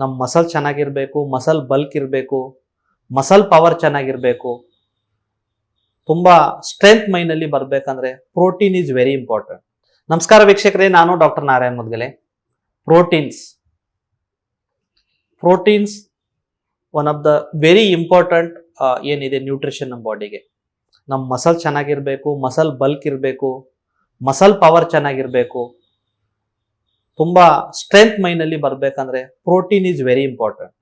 ನಮ್ಮ ಮಸಲ್ ಚೆನ್ನಾಗಿರ್ಬೇಕು muscle bulk ಇರಬೇಕು ಮಸಲ್ ಪವರ್ ಚೆನ್ನಾಗಿರ್ಬೇಕು. ತುಂಬ ಸ್ಟ್ರೆಂತ್ ಮೈನಲ್ಲಿ ಬರಬೇಕಂದ್ರೆ ಪ್ರೋಟೀನ್ ಈಸ್ ವೆರಿ ಇಂಪಾರ್ಟೆಂಟ್ ನಮಸ್ಕಾರ ವೀಕ್ಷಕರೇ, ನಾನು doctor Narayan Mudgale. Proteins proteins one of the very important ಏನಿದೆ ನ್ಯೂಟ್ರಿಷನ್ ನಮ್ಮ ಬಾಡಿಗೆ ನಮ್ಮ ಮಸಲ್ ಚೆನ್ನಾಗಿರಬೇಕು ಮಸಲ್ ಬಲ್ಕ್ ಇರಬೇಕು ಮಸಲ್ ಪವರ್ ಚೆನ್ನಾಗಿರ್ಬೇಕು. ತುಂಬ ಸ್ಟ್ರೆಂತ್ ಮೈನಲ್ಲಿ ಬರಬೇಕಂದ್ರೆ protein is very important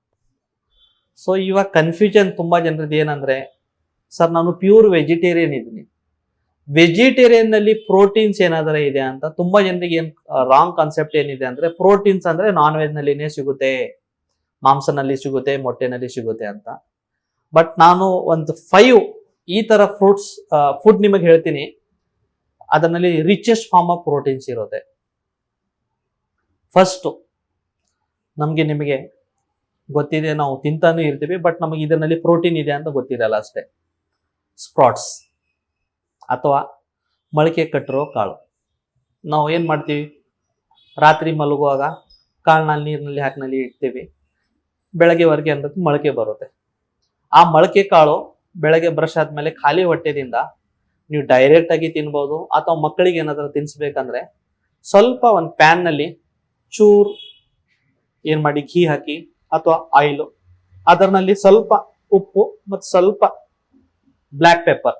so ಇವಾಗ ಕನ್ಫ್ಯೂಷನ್ ತುಂಬ ಜನರದ್ದು ಏನಂದ್ರೆ, ಸರ್ ನಾನು ಪ್ಯೂರ್ ವೆಜಿಟೇರಿಯನ್ ಇದ್ದೀನಿ. ವೆಜಿಟೇರಿಯನ್ನಲ್ಲಿ ಪ್ರೋಟೀನ್ಸ್ ಏನಾದರೂ ಇದೆ ಅಂತ ತುಂಬಾ ಜನರಿಗೆ ಏನು ರಾಂಗ್ ಕಾನ್ಸೆಪ್ಟ್ ಏನಿದೆ ಅಂದ್ರೆ ಪ್ರೋಟೀನ್ಸ್ ಅಂದ್ರೆ ನಾನ್ ವೆಜ್ ನಲ್ಲಿನೇ ಸಿಗುತ್ತೆ. ಮಾಂಸನಲ್ಲಿ ಸಿಗುತ್ತೆ, ಮೊಟ್ಟೆನಲ್ಲಿ ಸಿಗುತ್ತೆ ಅಂತ. ಬಟ್ ನಾನು ಒಂದು ಫೈವ್ ಈ ತರ ಫ್ರೂಟ್ಸ್ ಫುಡ್ ನಿಮಗೆ ಹೇಳ್ತೀನಿ. ಅದರಲ್ಲಿ ರಿಚೆಸ್ಟ್ ಫಾರ್ಮ್ ಆಫ್ ಪ್ರೋಟೀನ್ಸ್ ಇರುತ್ತೆ. ಫಸ್ಟ್ ನಮಗೆ ನಿಮಗೆ ಗೊತ್ತಿದೆ, ನಾವು ತಿಂತಾನೂ ಇರ್ತೀವಿ ಬಟ್ ನಮಗೆ ಇದರಲ್ಲಿ ಪ್ರೋಟೀನ್ ಇದೆ ಅಂತ ಗೊತ್ತಿರಲ್ಲ ಅಷ್ಟೇ. ಸ್ಪ್ರಾಟ್ಸ್ ಅಥವಾ ಮೊಳಕೆ ಕಟ್ಟಿರೋ ಕಾಳು. ನಾವು ಏನು ಮಾಡ್ತೀವಿ? ರಾತ್ರಿ ಮಲಗುವಾಗ ಕಾಳನ್ನ ನೀರಿನಲ್ಲಿ ಹಾಕಿನಲ್ಲಿ ಇಡ್ತೀವಿ. ಬೆಳಗ್ಗೆವರೆಗೆ ಅಂದ್ರೆ ಮೊಳಕೆ ಬರುತ್ತೆ. ಆ ಮೊಳಕೆ ಕಾಳು ಬೆಳಗ್ಗೆ ಬ್ರಷ್ ಆದಮೇಲೆ ಖಾಲಿ ಹೊಟ್ಟೆದಿಂದ ನೀವು ಡೈರೆಕ್ಟಾಗಿ ತಿನ್ಬೋದು, ಅಥವಾ ಮಕ್ಕಳಿಗೆ ಏನಾದರೂ ತಿನ್ನಿಸ್ಬೇಕಂದ್ರೆ ಸ್ವಲ್ಪ ಒಂದು ಪ್ಯಾನ್ನಲ್ಲಿ ಚೂರ್ ಏನು ಮಾಡಿ ಘೀ ಹಾಕಿ ಅಥವಾ ಆಯಿಲು ಅದರಲ್ಲಿ ಸ್ವಲ್ಪ ಉಪ್ಪು ಮತ್ತು ಸ್ವಲ್ಪ ಬ್ಲ್ಯಾಕ್ ಪೆಪ್ಪರ್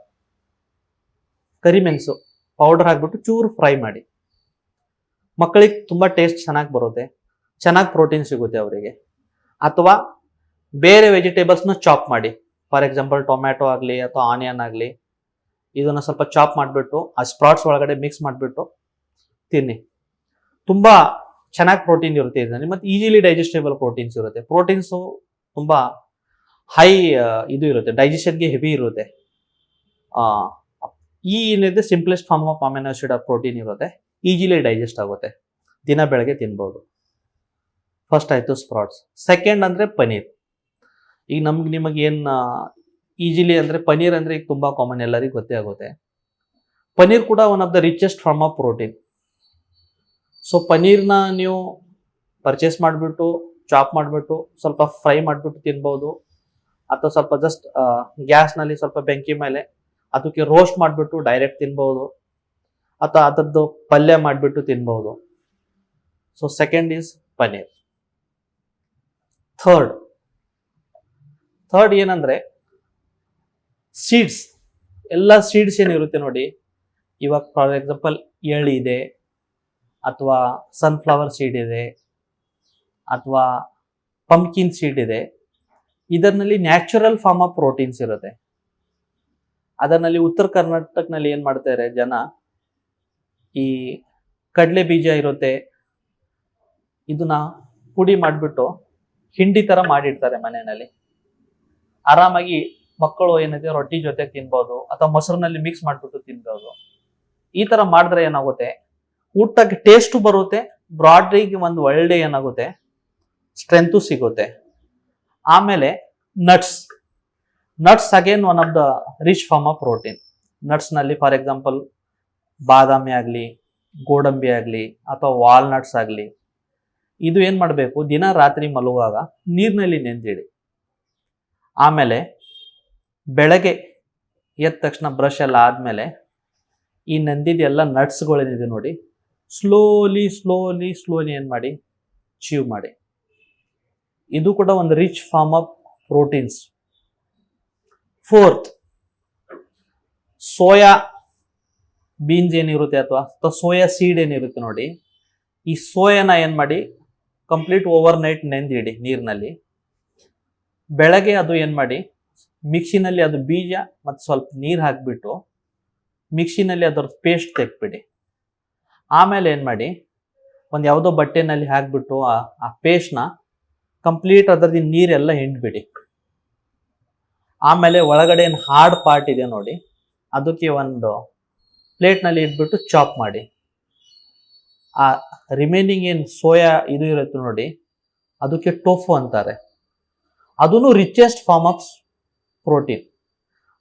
ಕರಿಮೆಣಸು ಪೌಡರ್ ಹಾಕ್ಬಿಟ್ಟು ಚೂರು ಫ್ರೈ ಮಾಡಿ. ಮಕ್ಕಳಿಗೆ ತುಂಬ ಟೇಸ್ಟ್ ಚೆನ್ನಾಗಿ ಬರುತ್ತೆ. ಚೆನ್ನಾಗಿ ಪ್ರೋಟೀನ್ ಸಿಗುತ್ತೆ ಅವರಿಗೆ. ಅಥವಾ ಬೇರೆ ವೆಜಿಟೇಬಲ್ಸ್ನ ಚಾಪ್ ಮಾಡಿ. ಫಾರ್ ಎಕ್ಸಾಂಪಲ್ ಟೊಮ್ಯಾಟೊ ಆಗಲಿ ಅಥವಾ ಆನಿಯನ್ ಆಗಲಿ. ಇದನ್ನು ಸ್ವಲ್ಪ ಚಾಪ್ ಮಾಡಿಬಿಟ್ಟು, ಆ ಸ್ಪ್ರಾಟ್ಸ್ ಒಳಗಡೆ ಮಿಕ್ಸ್ ಮಾಡಿಬಿಟ್ಟು ತಿನ್ನಿ. ತುಂಬ ಚೆನ್ನಾಗಿ ಪ್ರೋಟೀನ್ ಇರುತ್ತೆ ಇದರಲ್ಲಿ. ಮತ್ತು ಈಸಿಲಿ ಡೈಜೆಸ್ಟೇಬಲ್ ಪ್ರೋಟೀನ್ಸ್ ಇರುತ್ತೆ. ಪ್ರೋಟೀನ್ಸು ತುಂಬ ಹೈ ಇದು ಇರುತ್ತೆ. ಡೈಜೆಷನ್ಗೆ ಹೆವಿ ಇರುತ್ತೆ. ಈ ಏನಿದೆ simplest form of amino acid of protein ಇರುತ್ತೆ. ಈಸಿಲಿ ಡೈಜೆಸ್ಟ್ ಆಗುತ್ತೆ. ದಿನ ಬೆಳಗ್ಗೆ ತಿನ್ಬೋದು. ಫಸ್ಟ್ ಆಯಿತು ಸ್ಪ್ರಾಟ್ಸ್ ಸೆಕೆಂಡ್ ಅಂದರೆ ಪನೀರ್ ಈಗ ನಮ್ಗೆ ನಿಮಗೆ ಏನು ಈಸಿಲಿ ಅಂದರೆ ಪನೀರ್ ಅಂದರೆ ಈಗ ತುಂಬ ಕಾಮನ್ ಎಲ್ಲರಿಗೂ ಗೊತ್ತೇ ಆಗುತ್ತೆ. ಪನೀರ್ ಕೂಡ one of the richest form of protein so ಪನ್ನೀರ್ನ ನೀವು ಪರ್ಚೇಸ್ ಮಾಡಿಬಿಟ್ಟು ಚಾಪ್ ಮಾಡಿಬಿಟ್ಟು, ಸ್ವಲ್ಪ ಫ್ರೈ ಮಾಡಿಬಿಟ್ಟು ತಿನ್ಬೋದು. ಅಥವಾ ಸ್ವಲ್ಪ ಜಸ್ಟ್ ಗ್ಯಾಸ್ನಲ್ಲಿ ಸ್ವಲ್ಪ ಬೆಂಕಿ ಮೇಲೆ ಅದಕ್ಕೆ ರೋಸ್ಟ್ ಮಾಡಿಬಿಟ್ಟು ಡೈರೆಕ್ಟ್ ತಿನ್ಬೋದು. ಅಥವಾ ಅದರದ್ದು ಪಲ್ಯ ಮಾಡಿಬಿಟ್ಟು ತಿನ್ಬೋದು. So second is paneer third third ಏನಂದ್ರೆ ಸೀಡ್ಸ್ ಎಲ್ಲ ಸೀಡ್ಸ್ ಏನಿರುತ್ತೆ ನೋಡಿ. ಇವಾಗ ಫಾರ್ ಎಕ್ಸಾಂಪಲ್ ಎಳ್ಳಿದೆ ಅಥವಾ ಸನ್ಫ್ಲವರ್ ಸೀಡ್ ಇದೆ, ಅಥವಾ ಪಂಪ್ಕಿನ್ ಸೀಡ್ ಇದೆ ಇದರಲ್ಲಿ ನ್ಯಾಚುರಲ್ ಫಾರ್ಮ್ ಆಫ್ ಪ್ರೋಟೀನ್ಸ್ ಇರುತ್ತೆ. ಅದರಲ್ಲಿ ಉತ್ತರ ಕರ್ನಾಟಕನಲ್ಲಿ ಏನು ಮಾಡ್ತಾರೆ ಜನ? ಈ ಕಡಲೆ ಬೀಜ ಇರುತ್ತೆ. ಇದನ್ನ ಪುಡಿ ಮಾಡಿಬಿಟ್ಟು ಹಿಂಡಿ ಥರ ಮಾಡಿರ್ತಾರೆ ಮನೆಯಲ್ಲಿ. ಆರಾಮಾಗಿ ಮಕ್ಕಳು ಏನಿದೆ ರೊಟ್ಟಿ ಜೊತೆ ತಿನ್ಬೋದು, ಅಥವಾ ಮೊಸರಿನಲ್ಲಿ ಮಿಕ್ಸ್ ಮಾಡಿಬಿಟ್ಟು ತಿನ್ಬೋದು. ಈ ಥರ ಮಾಡಿದ್ರೆ ಏನಾಗುತ್ತೆ? ಊಟಕ್ಕೆ ಟೇಸ್ಟು ಬರುತ್ತೆ ಬ್ರಾಡ್ರಿಗೆ ಒಂದು ಒಳ್ಳೆ ಏನಾಗುತ್ತೆ? ಸ್ಟ್ರೆಂತು ಸಿಗುತ್ತೆ. ಆಮೇಲೆ nuts nuts again one of the rich form of protein ನಟ್ಸ್ನಲ್ಲಿ for example ಬಾದಾಮಿ ಆಗಲಿ, ಗೋಡಂಬಿ ಆಗಲಿ ಅಥವಾ ವಾಲ್ನಟ್ಸ್ ಆಗಲಿ, ಇದು ಏನು ಮಾಡಬೇಕು? ದಿನ ರಾತ್ರಿ ಮಲಗುವಾಗ ನೀರಿನಲ್ಲಿ ನೆಂದಿಡಿ ಆಮೇಲೆ ಬೆಳಗ್ಗೆ ಎದ್ದ ತಕ್ಷಣ ಬ್ರಷ್ ಎಲ್ಲ ಆದಮೇಲೆ ಈ ನೆಂದಿದ್ದೆಲ್ಲ ನಟ್ಸ್ಗಳೇನಿದೆ ನೋಡಿ ಸ್ಲೋಲಿ ಸ್ಲೋಲಿ ಸ್ಲೋಲಿ ಏನು ಮಾಡಿ? ಚೀವ್ ಮಾಡಿ. ಇದು ಕೂಡ ಒಂದು rich form of proteins fourth soya beans ಏನಿರುತ್ತೆ ಅಥವಾ ಸೋಯಾ ಸೀಡ್ ಏನಿರುತ್ತೆ ನೋಡಿ. ಈ ಸೋಯಾನ ಏನು ಮಾಡಿ? ಕಂಪ್ಲೀಟ್ ಓವರ್ ನೈಟ್ ನೆಂದಿಡಿ ನೀರಿನಲ್ಲಿ. ಬೆಳಗ್ಗೆ ಅದು ಏನು ಮಾಡಿ? ಮಿಕ್ಸಿನಲ್ಲಿ ಅದು ಬೀಜ ಮತ್ತು ಸ್ವಲ್ಪ ನೀರು ಹಾಕಿಬಿಟ್ಟು ಮಿಕ್ಸಿನಲ್ಲಿ ಅದರದ್ದು ಪೇಸ್ಟ್ ತೆಗ್ಬಿಡಿ ಆಮೇಲೆ ಏನು ಮಾಡಿ? ಒಂದು ಯಾವುದೋ ಬಟ್ಟೆನಲ್ಲಿ ಹಾಕಿಬಿಟ್ಟು ಆ ಆ ಪೇಸ್ಟ್ನ ಕಂಪ್ಲೀಟ್ ಅದರದ್ದು ನೀರೆಲ್ಲ ಹಿಂಡ್ಬಿಡಿ. ಆಮೇಲೆ ಒಳಗಡೆ ಏನು ಹಾರ್ಡ್ ಪಾರ್ಟ್ ಇದೆ ನೋಡಿ, ಅದಕ್ಕೆ ಒಂದು ಪ್ಲೇಟ್ನಲ್ಲಿ ಇಟ್ಬಿಟ್ಟು ಚಾಪ್ ಮಾಡಿ. ಆ ರಿಮೈನಿಂಗ್ ಏನು ಸೋಯಾ ಇದು ಇರುತ್ತೆ ನೋಡಿ, ಅದಕ್ಕೆ ಟೋಫು ಅಂತಾರೆ. ಅದೂ ರಿಚೆಸ್ಟ್ ಫಾರ್ಮ್ ಆಫ್ ಪ್ರೋಟೀನ್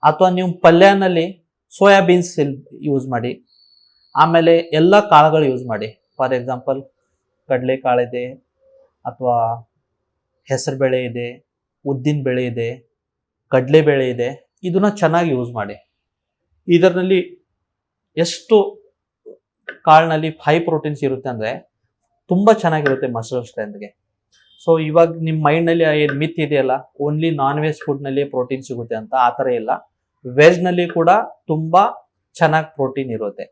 ಅಥವಾ ನೀವು ಪಲ್ಯನಲ್ಲಿ ಸೋಯಾಬೀನ್ಸ್ ಯೂಸ್ ಮಾಡಿ. ಆಮೇಲೆ ಎಲ್ಲ ಕಾಳುಗಳು ಯೂಸ್ ಮಾಡಿ. ಫಾರ್ ಎಕ್ಸಾಂಪಲ್ ಕಡಲೆ ಇದೆ, ಅಥವಾ ಹೆಸರು ಬೇಳೆ ಇದೆ, ಉದ್ದಿನ ಬೇಳೆ ಇದೆ, ಕಡಲೆ ಬೇಳೆ ಇದೆ, ಇದನ್ನ ಚೆನ್ನಾಗಿ ಯೂಸ್ ಮಾಡಿ. ಇದರಲ್ಲಿ ಎಷ್ಟು ಕಾಳಿನಲ್ಲಿ ಹೈ ಪ್ರೋಟೀನ್ಸ್ ಇರುತ್ತೆ ಅಂದರೆ ತುಂಬ ಚೆನ್ನಾಗಿರುತ್ತೆ ಮಸಲ್ ಸ್ಟ್ರೆಂತ್ಗೆ ಸೊ ಇವಾಗ ನಿಮ್ಮ ಮೈಂಡ್ನಲ್ಲಿ ಏನು ಮಿತ್ ಇದೆಯಲ್ಲ ಓನ್ಲಿ ನಾನ್ ವೆಜ್ ಫುಡ್ನಲ್ಲಿ ಪ್ರೋಟೀನ್ ಸಿಗುತ್ತೆ ಅಂತ, ಆ ಥರ ಇಲ್ಲ. ವೆಜ್ನಲ್ಲಿ ಕೂಡ ತುಂಬ ಚೆನ್ನಾಗಿ ಪ್ರೋಟೀನ್ ಇರುತ್ತೆ.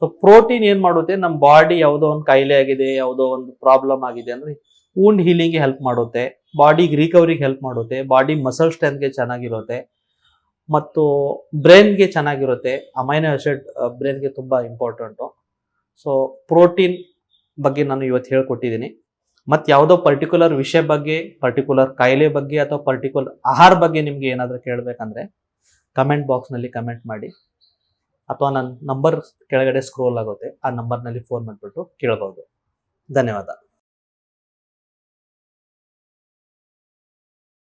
ಸೊ ಪ್ರೋಟೀನ್ ಏನು ಮಾಡುತ್ತೆ? ನಮ್ಮ ಬಾಡಿ ಯಾವುದೋ ಒಂದು ಕಾಯಿಲೆ ಆಗಿದೆ, ಯಾವುದೋ ಒಂದು ಪ್ರಾಬ್ಲಮ್ ಆಗಿದೆ ಅಂದ್ರೆ ಊಂಡ್ ಹೀಲಿಂಗ್ಗೆ ಹೆಲ್ಪ್ ಮಾಡುತ್ತೆ. ಬಾಡಿಗೆ ರಿಕವರಿಗೆ ಹೆಲ್ಪ್ ಮಾಡುತ್ತೆ. ಬಾಡಿ ಮಸಲ್ ಸ್ಟ್ರೆಂತ್ಗೆ ಚೆನ್ನಾಗಿರುತ್ತೆ. ಮತ್ತು ಬ್ರೈನ್ಗೆ ಚೆನ್ನಾಗಿರುತ್ತೆ. ಅಮೈನೋ ಆಸಿಡ್ ಬ್ರೈನ್ಗೆ ತುಂಬ ಇಂಪಾರ್ಟೆಂಟು ಸೊ ಪ್ರೋಟೀನ್ ಬಗ್ಗೆ ನಾನು ಇವತ್ತು ಹೇಳ್ಕೊಟ್ಟಿದ್ದೀನಿ. ಮತ್ತು ಯಾವುದೋ ಪರ್ಟಿಕ್ಯುಲರ್ ವಿಷಯ ಬಗ್ಗೆ ಪರ್ಟಿಕ್ಯುಲರ್ ಕಾಯಿಲೆ ಬಗ್ಗೆ ಅಥವಾ ಪರ್ಟಿಕ್ಯುಲರ್ ಆಹಾರ ಬಗ್ಗೆ ನಿಮಗೆ ಏನಾದರೂ ಕೇಳಬೇಕಂದ್ರೆ ಕಮೆಂಟ್ ಬಾಕ್ಸ್ನಲ್ಲಿ ಕಮೆಂಟ್ ಮಾಡಿ. ಅಥವಾ ನನ್ನ ನಂಬರ್ ಕೆಳಗಡೆ ಸ್ಕ್ರೋಲ್ ಆಗುತ್ತೆ ಆ ನಂಬರ್ನಲ್ಲಿ ಫೋನ್ ಮಾಡಿಬಿಟ್ಟು ಕೇಳ್ಬೋದು. ಧನ್ಯವಾದ.